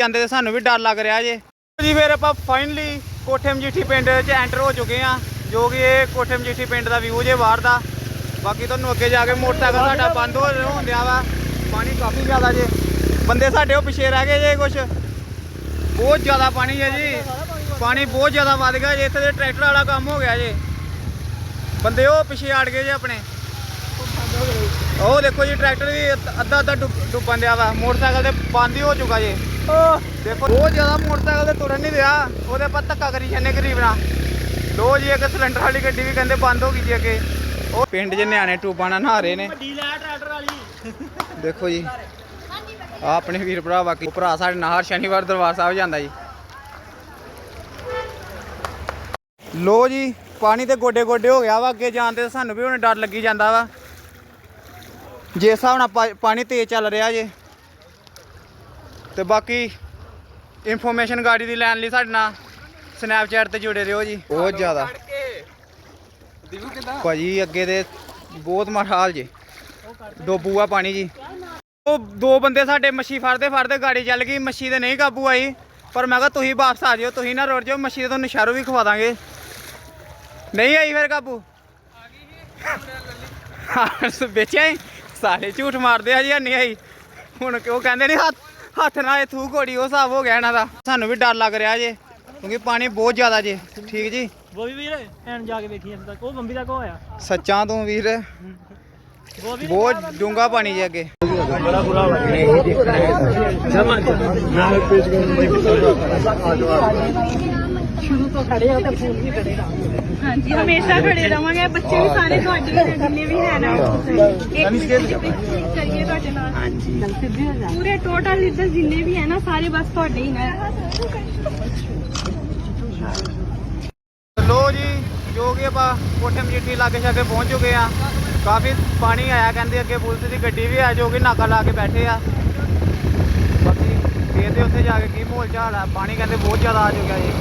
ਜਾਂਦੇ ਤੇ ਸਾਨੂੰ ਵੀ ਡਰ ਲੱਗ ਰਿਹਾ ਜੇ। ਜੀ ਫਿਰ ਆਪਾਂ ਫਾਈਨਲੀ ਕੋਠੇ ਮਜੀਠੀ ਪਿੰਡ 'ਚ ਐਂਟਰ ਹੋ ਚੁੱਕੇ ਆ ਜੋ ਕਿ ਇਹ ਕੋਠੇ ਮਜੀਠੀ ਪਿੰਡ ਦਾ ਵਿਊ ਜੇ ਬਾਹਰ ਦਾ। ਬਾਕੀ ਤੁਹਾਨੂੰ ਅੱਗੇ ਜਾ ਕੇ ਮੋਟਰਸਾਈਕਲ ਸਾਡਾ ਬੰਦ ਹੋ ਹੁੰਦਿਆ ਵਾ, ਪਾਣੀ ਕਾਫੀ ਜ਼ਿਆਦਾ ਜੇ। ਬੰਦੇ ਸਾਡੇ ਉਹ ਪਿੱਛੇ ਰਹਿ ਗਏ ਜੇ ਕੁਛ। ਬਹੁਤ ਜ਼ਿਆਦਾ ਪਾਣੀ ਹੈ ਜੀ। ਪਾਣੀ ਬਹੁਤ ਜ਼ਿਆਦਾ ਵੱਧ ਗਿਆ ਜੇ, ਇੱਥੇ ਦੇ ਟਰੈਕਟਰ ਵਾਲਾ ਕੰਮ ਹੋ ਗਿਆ ਜੇ। ਬੰਦੇ ਉਹ ਪਿੱਛੇ ਆੜ ਗਏ ਜੇ ਆਪਣੇ। ਉਹ ਦੇਖੋ ਜੀ, ਟਰੈਕਟਰ ਵੀ ਅੱਧਾ ਅੱਧਾ ਡੁੱਬ- ਡੁੱਬਣ ਦਿਆ ਵਾ। ਮੋਟਰਸਾਈਕਲ ਤੇ ਬੰਦ ਹੀ ਹੋ ਚੁੱਕਾ ਜੇ। ਦੇਖੋ ਬਹੁਤ ਜ਼ਿਆਦਾ ਮੋਟਰਸਾਈਕਲ ਤੇ ਤੁਰਨ ਨਹੀਂ ਰਿਹਾ। ਉਹਦੇ ਆਪਾਂ ਧੱਕਾ ਕਰੀ ਜਾਂਦੇ ਗਰੀਬ ਨਾਲ। ਲੋ ਜੀ ਇੱਕ ਸਿਲੰਡਰ ਵਾਲੀ ਗੱਡੀ ਵੀ ਕਹਿੰਦੇ ਬੰਦ ਹੋ ਗਈ ਜੀ ਅੱਗੇ। ਉਹ ਪਿੰਡ 'ਚ ਨਿਆਣੇ ਟੂਬਾਂ ਨਾਲ ਨਹਾ ਰਹੇ ਨੇ। ਵੱਡੀ ਲੈ ਟਰੈਕਟਰ ਵਾਲੀ। ਦੇਖੋ ਜੀ ਆ ਆਪਣੇ ਵੀਰ ਭਰਾ ਬਾਕੀ। ਉਹ ਭਰਾ ਸਾਡੇ ਨਾਲ ਹਰ ਸ਼ਨੀਵਾਰ ਦਰਬਾਰ ਸਾਹਿਬ ਜਾਂਦਾ ਜੀ। ਲੋ ਜੀ ਪਾਣੀ ਤੇ ਗੋਡੇ ਗੋਡੇ ਹੋ ਗਿਆ ਵਾ ਅੱਗੇ ਜਾਣ ਤੇ ਸਾਨੂੰ ਵੀ ਹੁਣ ਡਰ ਲੱਗੀ ਜਾਂਦਾ ਵਾ। ਜੇ ਹਿਸਾਬ ਨਾਲ ਪਾਣੀ ਤੇਜ਼ ਚੱਲ ਰਿਹਾ ਜੇ। ਤੇ ਬਾਕੀ ਇਨਫੋਰਮੇਸ਼ਨ ਗਾੜੀ ਦੀ ਲੈਣ ਲਈ ਸਾਡੇ ਨਾਲ ਸਨੈਪਚੈਟ ਤੇ ਜੁੜੇ ਰਹੋ ਜੀ। ਬਹੁਤ ਜ਼ਿਆਦਾ। ਦਿਵੂ ਕਿਦਾਂ? ਭਾਜੀ ਅੱਗੇ ਤੇ ਬਹੁਤ ਮਾੜਾ ਹਾਲ ਜੇ ਡੋਬੂਆ ਪਾਣੀ ਜੀ। ਉਹ ਦੋ ਬੰਦੇ ਸਾਡੇ ਮੱਛੀ ਫੜਦੇ ਫੜਦੇ ਗਾੜੀ ਚੱਲ ਗਈ ਮੱਛੀ ਤੇ ਨਹੀਂ ਕਾਬੂ ਆਈ। ਪਰ ਮੈਂ ਕਿਹਾ ਤੁਸੀਂ ਵਾਪਸ ਆ ਜਿਓ ਤੁਸੀਂ ਨਾ ਰੁੜ ਜਾਓ ਮੱਛੀ ਤੇ ਤੁਹਾਨੂੰ ਸ਼ਹਿਰੋਂ ਵੀ ਖਵਾ ਦਾਂਗੇ। ਨਹੀਂ ਆਈ ਫਿਰ ਕਾਬੂ? ਹਾਂ ਵੇਚਿਆ ਹੀ? ਸਾਰੇ ਝੂਠ ਮਾਰਦੇ ਆ ਜੀ ਨਹੀਂ ਆਈ। ਹੁਣ ਉਹ ਕਹਿੰਦੇ ਨਹੀਂ ਹੱਥ ਹੱਥ ਨਾਲ ਇਹ ਥੂ ਘੋੜੀ ਉਹ ਹਿਸਾਬ ਹੋ ਗਿਆ ਇਹਨਾਂ ਦਾ। ਸਾਨੂੰ ਵੀ ਡਰ ਲੱਗ ਰਿਹਾ ਜੇ ਕਿਉਂਕਿ ਪਾਣੀ ਬਹੁਤ ਜ਼ਿਆਦਾ ਜੇ। ਠੀਕ ਜੀ? ਬੋਬੀ ਵੀਰ ਐਨ ਜਾ ਕੇ ਵੇਖੀ ਇੱਥੇ ਤੱਕ। ਉਹ ਬੰਬੀ ਤੱਕ ਹੋਇਆ। ਸੱਚਾਂ ਤੋਂ ਵੀਰ। ਬਹੁਤ ਡੂੰਗਾ ਪਾਣੀ ਜੇ ਅੱਗੇ। ਬੜਾ ਬੁਰਾ ਹੋ ਹਾਂਜੀ ਹਮੇਸ਼ਾ ਖੜੇ ਰਵਾਂਗੇ। ਬੱਚੇ ਵੀ ਸਾਰੇ ਤੁਹਾਡੇ ਹੀ ਨੇ ਜਿੰਨੇ ਵੀ ਹੈ ਨਾ ਇੱਕ ਮਿੰਟ ਕਰੀਏ ਤੁਹਾਡੇ ਨਾਲ। ਹਾਂਜੀ। ਪੂਰੇ ਟੋਟਲ ਇੱਧਰ ਜਿੰਨੇ ਵੀ ਹੈ ਨਾ ਸਾਰੇ ਬਸ ਤੁਹਾਡੇ ਹੀ ਨੇ। ਲੋ ਜੀ ਜੋ ਕਿ ਆਪਾਂ ਕੋਠੇ ਮਜੀਠੀ ਲਾਗੇ ਛਾਗੇ ਪਹੁੰਚ ਚੁੱਕੇ ਆ ਕਾਫੀ ਪਾਣੀ ਆਇਆ ਕਹਿੰਦੇ ਅੱਗੇ ਪੁਲਿਸ ਦੀ ਗੱਡੀ ਵੀ ਆ ਜੋ ਕਿ ਨਾਕਾ ਲਾ ਕੇ ਬੈਠੇ ਆ। ਬਾਕੀ ਦੇਖਦੇ ਉੱਥੇ ਜਾ ਕੇ ਕੀ ਮਾਹੌਲ ਚਾਲ ਆ। ਪਾਣੀ ਕਹਿੰਦੇ ਬਹੁਤ ਜ਼ਿਆਦਾ ਆ ਚੁੱਕਿਆ ਜੀ।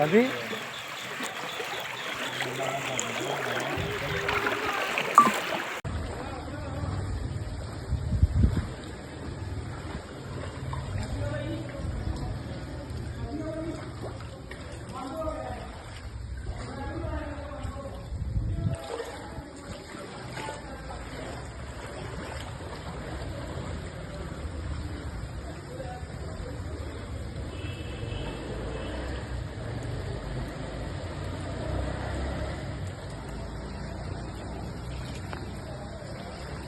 ਹਾਂਜੀ